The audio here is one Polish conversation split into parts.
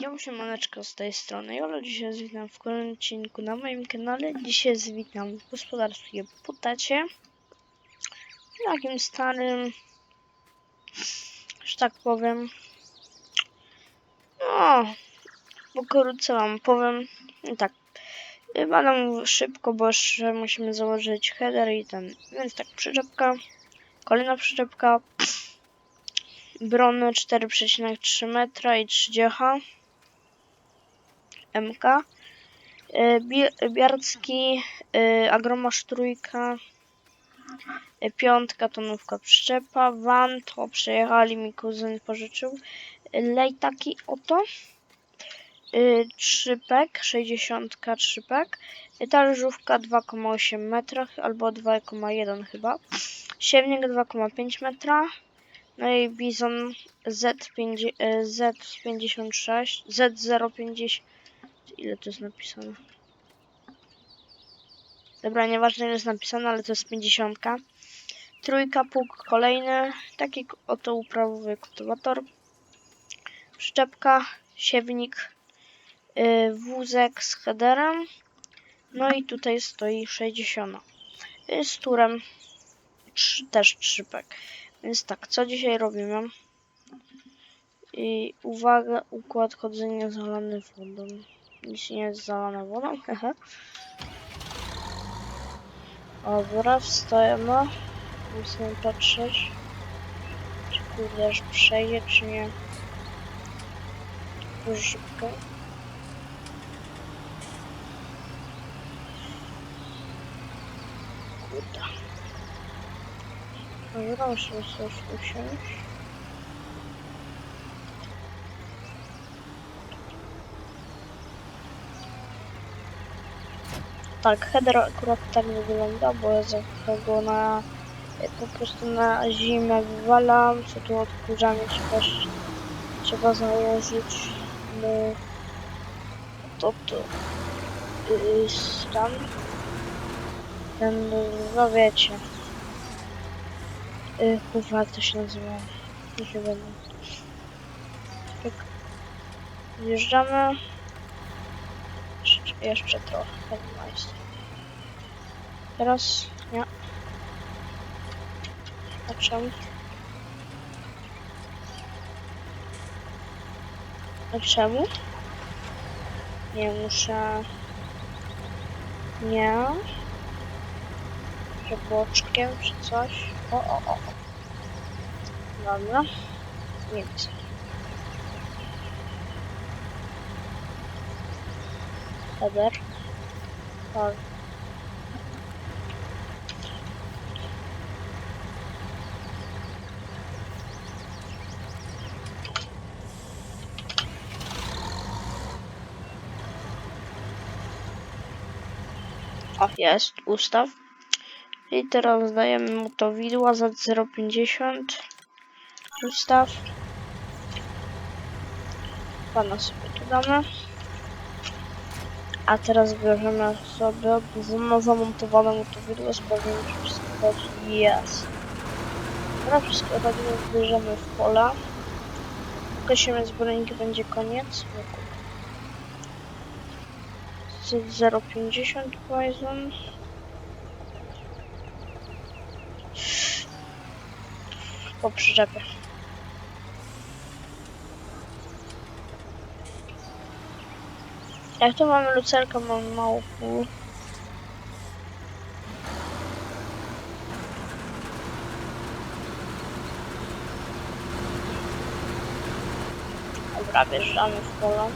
Ja się maneczka z tej strony. Jola dzisiaj witam w kolejnym odcinku na moim kanale. Dzisiaj witam w gospodarstwie Putacie. Takim starym, że tak powiem. No, pokrótce wam powiem. I tak, y, badam szybko, bo jeszcze musimy założyć header i ten. Więc tak, przyczepka, kolejna przyczepka. Brony 4,3 metra i 30 MK. Bi- Biarcki, y, Agromasz trójka, y, piątka tonówka przyczepa, van to przejechali mi kuzyn pożyczył, lejtaki oto, trzypek, 60 trzypek, talerzówka 2,8 metra albo 2,1 chyba, siewnik 2,5 metra, no i bizon Z5, y, Z56, Z050, ile to jest napisane? Dobra, nieważne ile jest napisane, ale to jest 50. Trójka, pług kolejny, taki oto uprawowy kultywator. Przyczepka, siewnik, yy, wózek z headerem. No i tutaj stoi 60. Yy, z turem trz- też trzypek. Więc tak, co dzisiaj robimy? I uwaga, układ chodzenia zalany wodą. Nic nie jest zalane wodą, hehe. Dobra, wstajemy. Musimy patrzeć. Czy aż przejdzie, czy nie. Już szybko. Kurde. Dobra, musimy sobie usiąść. Tak, header akurat tak wygląda, bo ja go na po prostu na zimę wywalam, co tu odkurzamy trzeba, trzeba założyć mu to to yy, stan. Ten, no wiecie. Yy, kurwa, jak to się nazywa? Nie się będę tak. Wjeżdżamy jeszcze, trochę Headmeister. teraz nie a czemu? A? Nie muszę. Nie. Że boczkiem czy coś. O, o, o. Dobra. Nic. Header. Tak. O, jest, ustaw. I teraz dajemy mu to widła za 0,50. Ustaw. Pana sobie tu damy. A teraz bierzemy sobie za- zamontowane mu to widło, czy wszystko. Jest. Teraz wszystko robimy, bierzemy w pola. Gasimy zbiorniki, będzie koniec. O kurde. Z 0,50 poison. Po przyczepie. Jak tu mamy lucerkę, mamy mało pól. Dobra, wjeżdżamy w pole.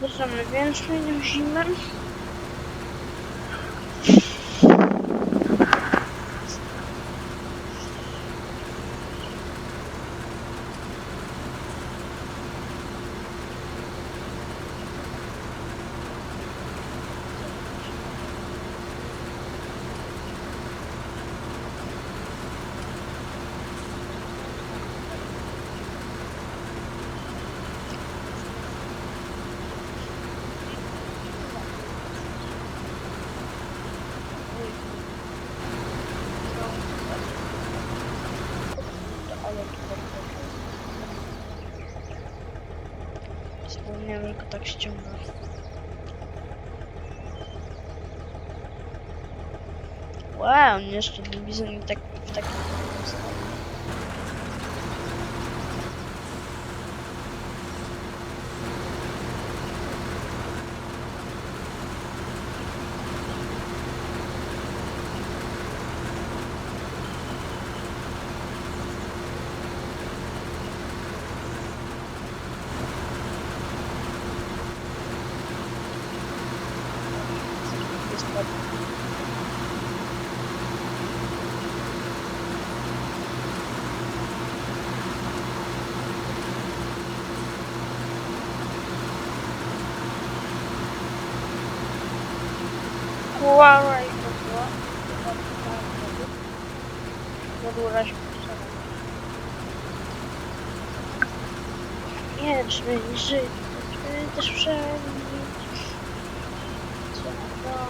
Bierzemy więcej niż zimę. Tak ściąga. Wow, jeszcze nie widzę tak, w takim Kuara i podła. Podłura się Nie, brzmi żyć, brzmi też wszędzie. Co dała,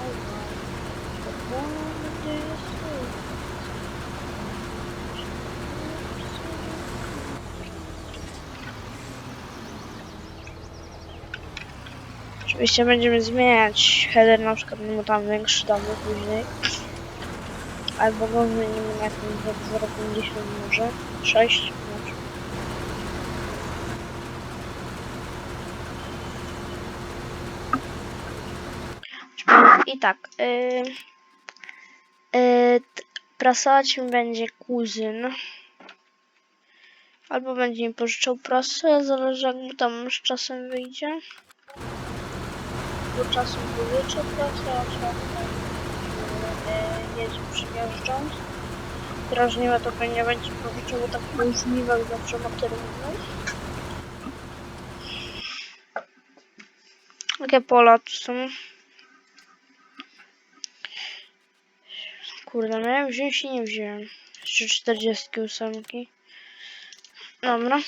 to będzie Oczywiście będziemy zmieniać header, na przykład mu tam większy damy później. Albo go zmienimy na jakąś 0,50 może. 6 może. I tak. Yy, yy, prasować mi będzie kuzyn. Albo będzie mi pożyczał prasę, zależy jak mu tam z czasem wyjdzie. Bo czasem pożyczę prasę, a yy, jedzie przyjeżdżąc. Drażliwe to pewnie będzie pożyczał, bo tak po żniwach zawsze ma terminy. Jakie pola tu są? Kurde, miałem wziąć i nie wziąłem. Jeszcze 48. Dobra.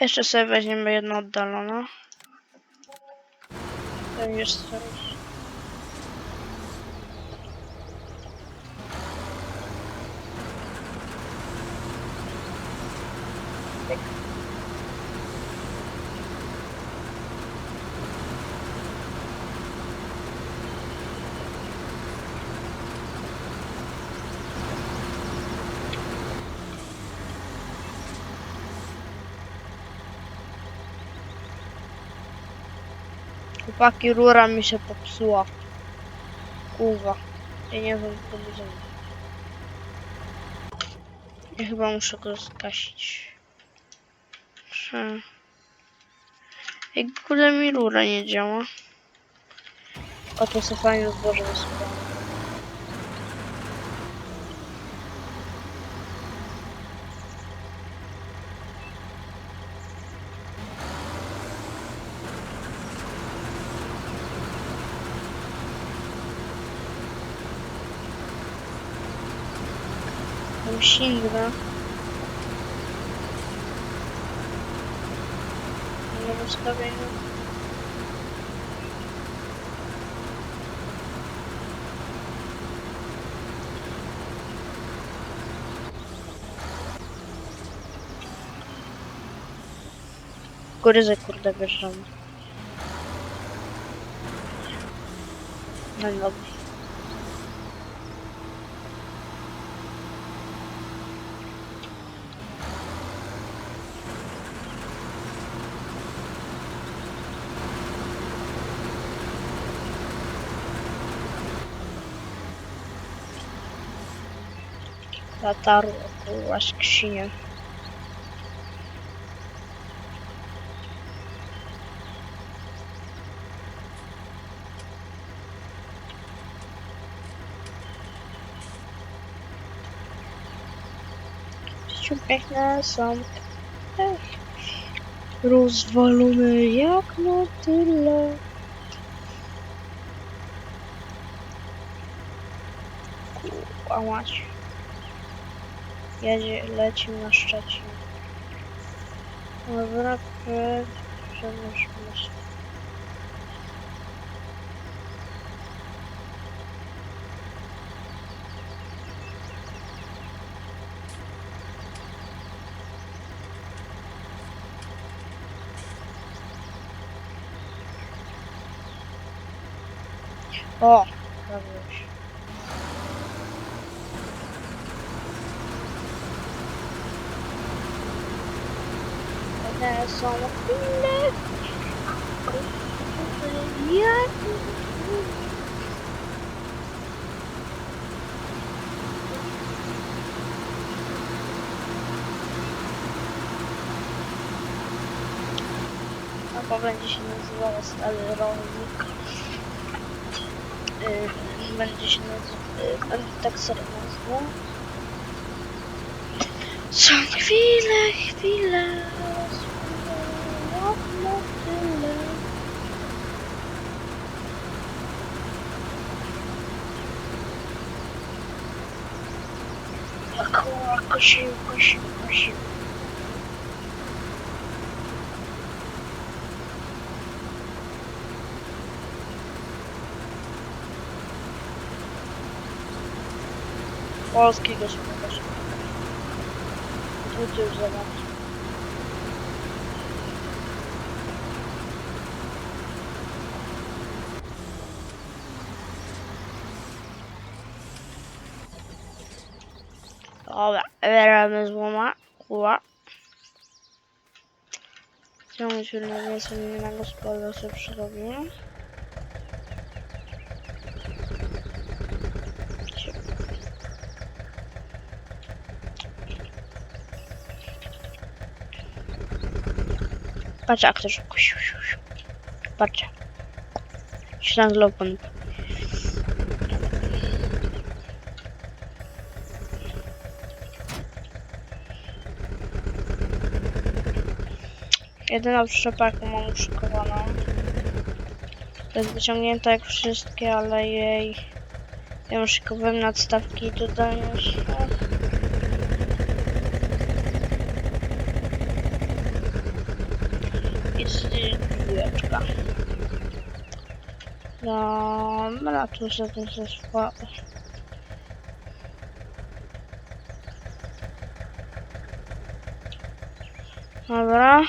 Jeszcze sobie weźmiemy jedno oddalone. To jest Chłopaki, rura mi się popsuła. Kurwa. Ja nie wiem, co będzie. Ja chyba muszę go zgasić. Hmm. Jak kurde mi rura nie działa. O, to sobie fajne zboże wysypane. Tam sięgnę. Na ustawieniu. Kuryzę kurde. No dobrze. Latarł około skrzynię. Życiu piękne są Ech, rozwalone jak na tyle. Kurwa mać. Jedzie, lecimy na Szczecin. Dobra, przenieśmy się. O. One są chwile. Ja... Albo będzie się nazywała Stary Rolnik. Będzie się nazywał... Yy, będę tak sobie nazwał. Są chwile, chwile. Kosił, kosił, kosił. Polski gospodarz. Tu już. Bierzemy złoma, kuła. Chciałbym się na gospodarstwo przerobimy. Patrz jak to szybko. Patrzcie. Się nagle open. Jedyna jaką mam uszykowaną. Jest wyciągnięta jak wszystkie, ale jej... Ja uszykowałem nadstawki i dodaję się. Jest dwójeczka. Dobra, tu zesła. Dobra.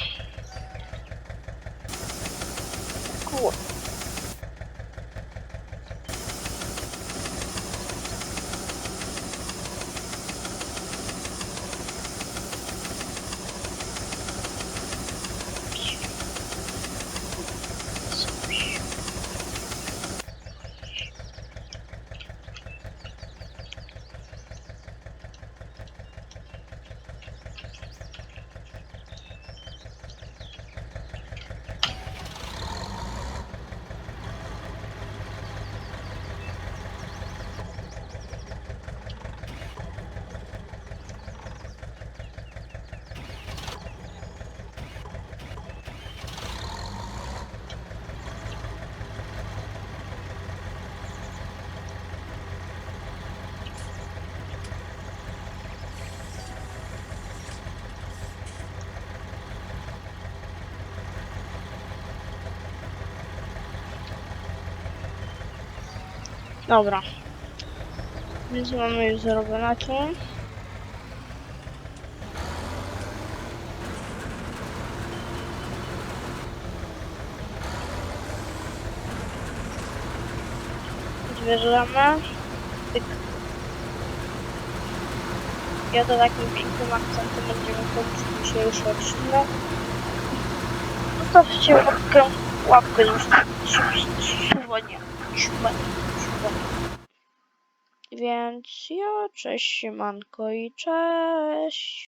Dobra. Więc mamy już zrobione tu. Zwierzamy. Tyk. Ja to takim pięknym akcentem będziemy kończyć dzisiejszy odcinek. Zostawcie łapkę, łapkę już suwanie, suwanie, suwanie. Więc ja, cześć siemanko i cześć.